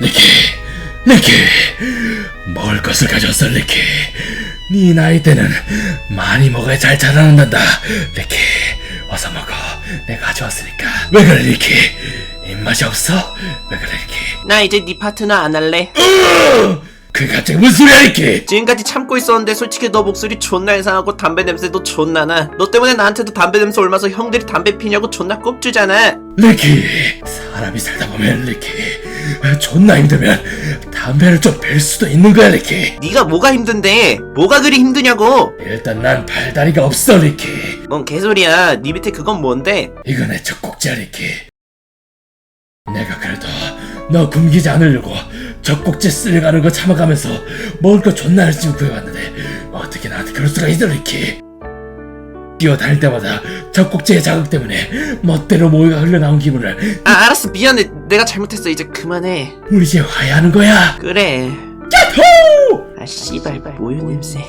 리키, 리키, 먹을 것을 가져왔어, 리키. 네 나이 때는 많이 먹어야 잘 자라난단다, 리키. 어서 먹어. 내가 가져왔으니까. 왜 그래, 리키? 입맛이 없어? 왜 그래, 리키? 나 이제 네 파트너 안 할래. 그 갑자기 무슨 소리야, 리키? 지금까지 참고 있었는데 솔직히 너 목소리 존나 이상하고 담배 냄새도 존나 나. 너 때문에 나한테도 담배 냄새 올면서 형들이 담배 피냐고 존나 꼽주잖아. 리키, 사람이 살다 보면 리키, 존나 힘들면 담배를 좀 뺄 수도 있는 거야, 리키. 네가 뭐가 힘든데? 뭐가 그리 힘드냐고? 일단 난 발다리가 없어, 리키. 뭔 개소리야. 네 밑에 그건 뭔데? 내첫 꼭지야, 리키. 내가 그래도 너 굶기지 않으려고 젖꼭지 쓸려가는 거 참아가면서 먹을 거 존나 열심히 구해왔는데 어떻게 나한테 그럴 수가 있어, 리키. 뛰어다닐 때마다 젖꼭지의 자극 때문에 멋대로 모유가 흘러나온 기분을 아 알았어 미안해. 내가 잘못했어. 이제 그만해. 우리 이제 화해하는 거야. 그래. 야호! 아 씨발 모유 냄새.